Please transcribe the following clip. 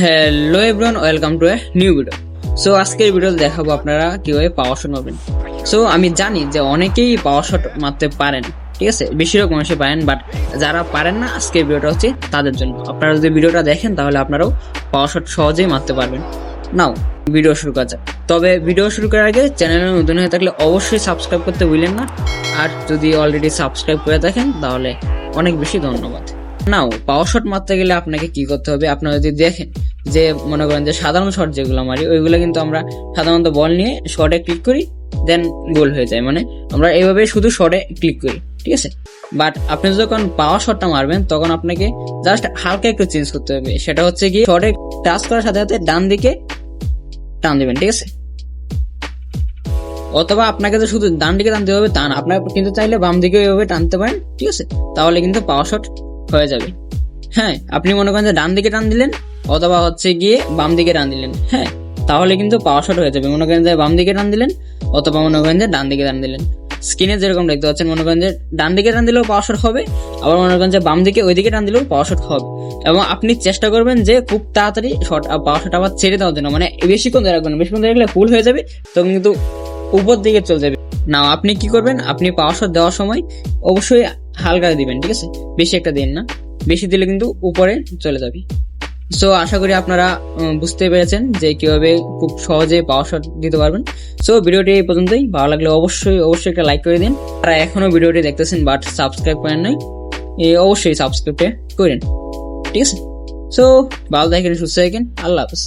Hello everyone welcome to a new video so আজকের ভিডিওতে দেখাবো আপনারা কীভাবে পাওয়ার শট মারবেন। সো আমি জানি যে অনেকেই পাওয়ার শট মারতে পারেন, ঠিক আছে? বেশিরভাগ মানুষই পারেন বাট যারা পারেন না, আজকের ভিডিওটা হচ্ছে তাদের জন্য। আপনারা যদি ভিডিওটা দেখেন, তাহলে আপনারাও পাওয়ার শট সহজেই মারতে পারবেন। নাও ভিডিও শুরু করা যাক। তবে ভিডিও শুরু করার আগে চ্যানেলে নতুন হয়ে থাকলে অবশ্যই সাবস্ক্রাইব করতে ভুলেন না। আর যদি অলরেডি সাবস্ক্রাইব করে থাকেন তাহলে অনেক বেশি ধন্যবাদ। নাও পাওয়ার শট মারতে গেলে আপনাকে কি করতে হবে? আপনারা যদি দেখেন যে মনে করেন যে সাধারণ শট যেগুলো মারি, ওইগুলো কিন্তু আমরা সাধারণত বল নিয়ে শটে ক্লিক করি দেন গোল হয়ে যায়। মানে আমরা এইভাবে শুধু শটে ক্লিক করি, ঠিক আছে? বাট আপনি যখন পাওয়ার শটটা মারবেন, তখন আপনাকে জাস্ট হালকা একটু চেঞ্জ করতে হবে। সেটা হচ্ছে কি শটে টাচ করার সাথে সাথে ডান দিকে টান দিবেন, ঠিক আছে? অথবা আপনাকে তো শুধু ডান দিকে টানতে হবে তা না, আপনার কিন্তু চাইলে বাম দিকে ওইভাবে টানতে পারেন, ঠিক আছে? তাহলে কিন্তু পাওয়ার শট হয়ে যাবে। হ্যাঁ আপনি মনে করেন যে ডান দিকে টান দিলেন অথবা হচ্ছে গিয়ে বাম দিকে টান দিলেন হ্যাঁ? তাহলে কিন্তু পাওয়ার শট হয়ে যাবে। মনে করেন যে বাম দিকে টান দিলেন, অথবা মনে করেন যে ডান দিকে টান দিলেন। স্ক্রিনে যেরকম দেখতে পাচ্ছেন, মনে করেন যে ডান দিকে টান দিলেও পাওয়ার শট হবে, আবার মনে করেন যে বাম দিকে ওই দিকে টান দিলেও পাওয়ার শট হবে। এবং আপনি চেষ্টা করবেন যে খুব তাড়াতাড়ি শট পাওয়ার শট আবার ছেড়ে দেওয়ার জন্য। মানে বেশিক্ষণ ধরে রাখবেন। বেশিক্ষণ ধরে রাখলে ফুল হয়ে যাবে, তখন কিন্তু উপর দিকে চলে যাবে। না আপনি কি করবেন? আপনি পাওয়ার শট দেওয়ার সময় অবশ্যই হালকা দিবেন, ঠিক আছে? বেশি একটা দিন না। বেশি দিলে কিন্তু উপরে চলে যাবে। সো আশা করি আপনারা বুঝতে পেরেছেন যে কীভাবে খুব সহজে পাওয়ার দিতে পারবেন। সো ভিডিওটি এই পর্যন্তই। ভালো লাগলে অবশ্যই অবশ্যই একটা লাইক করে দিন। আর এখনও ভিডিওটি দেখতেছেন বাট সাবস্ক্রাইব করেন নাই অবশ্যই সাবস্ক্রাইবটা করেন ঠিক আছে? সো ভালো থাকেন, সুস্থ থাকেন। আল্লাহ হাফেজ।